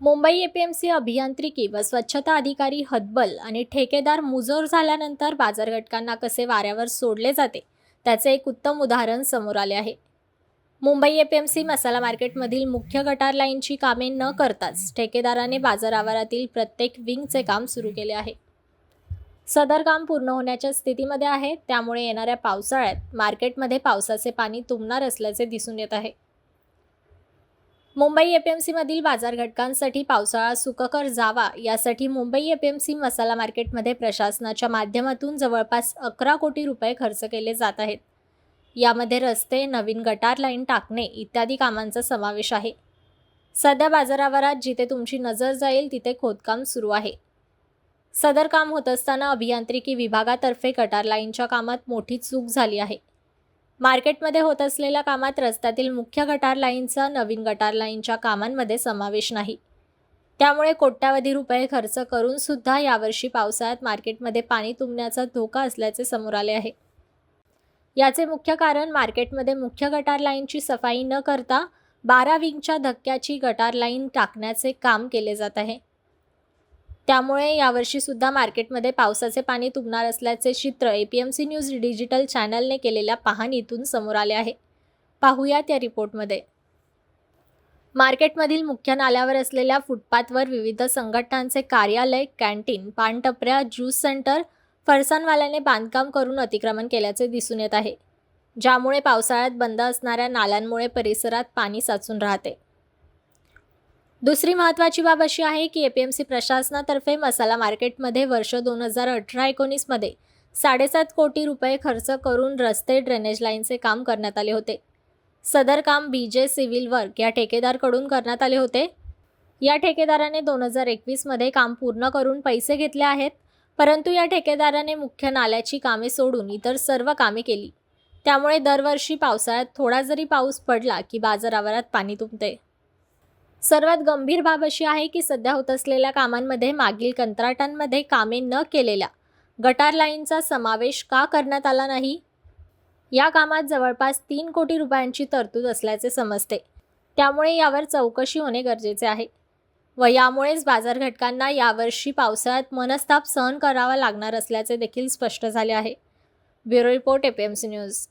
Mumbai APMC अभियांत्रिकी व स्वच्छता अधिकारी हतबल आणि ठेकेदार मुजोर झाल्यानंतर बाजार घटकांना कसे वाऱ्यावर सोडले जाते त्याचे एक उत्तम उदाहरण समोर आले आहे. मुंबई एपीएमसी मसाला मार्केटमधील मुख्य गटार लाईनची कामे न करताच ठेकेदाराने बाजार आवारातील प्रत्येक विंगचे काम सुरू केले आहे. सदर काम पूर्ण होण्याच्या स्थितीमध्ये आहे त्यामुळे येणाऱ्या पावसाळ्यात मार्केटमध्ये पावसाचे पाणी तुंबणार असल्याचे दिसून येत आहे. मुंबई एपीएमसीमधील बाजार घटकांसाठी पावसाळा सुखकर जावा यासाठी मुंबई एपीएमसी मसाला मार्केटमध्ये प्रशासनाच्या माध्यमातून जवळपास अकरा कोटी रुपये खर्च केले जात आहेत. यामध्ये रस्ते नवीन गटार लाईन टाकणे इत्यादी कामांचा समावेश आहे. सध्या बाजारावरात जिथे तुमची नजर जाईल तिथे खोदकाम सुरू आहे. सदर काम होत असताना अभियांत्रिकी विभागातर्फे गटार लाईनच्या कामात मोठी चूक झाली आहे. मार्केटमध्ये होत असलेल्या कामात रस्त्यातील मुख्य गटार लाईनचा नवीन गटार लाईनच्या कामांमध्ये समावेश नाही. त्यामुळे कोट्यावधी रुपये खर्च करून सुद्धा यावर्षी पावसाळ्यात मार्केटमध्ये पाणी तुंबण्याचा धोका असल्याचे समोर आले आहे. याचे मुख्य कारण मार्केटमध्ये मुख्य गटार लाईनची सफाई न करता बारा विंगच्या धक्क्याची गटार लाईन टाकण्याचे काम केले जात आहे. त्यामुळे यावर्षी सुद्धा मार्केटमध्ये पावसाचे पाणी तुंबणार असल्याचे चित्र एपीएमसी न्यूज डिजिटल चॅनलने केलेल्या पाहणीतून समोर आले आहे. पाहूयात या रिपोर्टमध्ये. मार्केटमधील मुख्य नाल्यावर असलेल्या फुटपाथवर विविध संघटनांचे कार्यालय कॅन्टीन पानटपऱ्या ज्यूस सेंटर फरसानवाल्याने बांधकाम करून अतिक्रमण केल्याचे दिसून येत आहे ज्यामुळे पावसाळ्यात बंद असणाऱ्या नाल्यांमुळे परिसरात पाणी साचून राहते. दुसरी महत्त्वाची बाब अशी आहे की ए पी एम सी प्रशासनातर्फे मसाला मार्केटमध्ये वर्ष दोन हजार अठरा एकोणीसमध्ये साडेसात कोटी रुपये खर्च करून रस्ते ड्रेनेज लाईनचे काम करण्यात आले होते. सदर काम बी जे सिव्हिल वर्क या ठेकेदारकडून करण्यात आले होते. या ठेकेदाराने दोन हजार एकवीसमध्ये काम पूर्ण करून पैसे घेतले आहेत परंतु या ठेकेदाराने मुख्य नाल्याची कामे सोडून इतर सर्व कामे केली. त्यामुळे दरवर्षी पावसाळ्यात थोडा जरी पाऊस पडला की बाजारावरात पाणी तुंबते. सर्वात गंभीर बाब अशी आहे की सध्या होत असलेल्या कामांमध्ये मागील कंत्राटांमध्ये कामे न केलेल्या गटार लाईनचा समावेश का करण्यात आला नाही? या कामात जवळपास तीन कोटी रुपयांची तरतूद असल्याचे समजते. त्यामुळे यावर चौकशी होणे गरजेचे आहे व यामुळेच बाजार घटकांना यावर्षी पावसाळ्यात मनस्ताप सहन करावा लागणार असल्याचे देखील स्पष्ट झाले आहे. Bureau report APMC news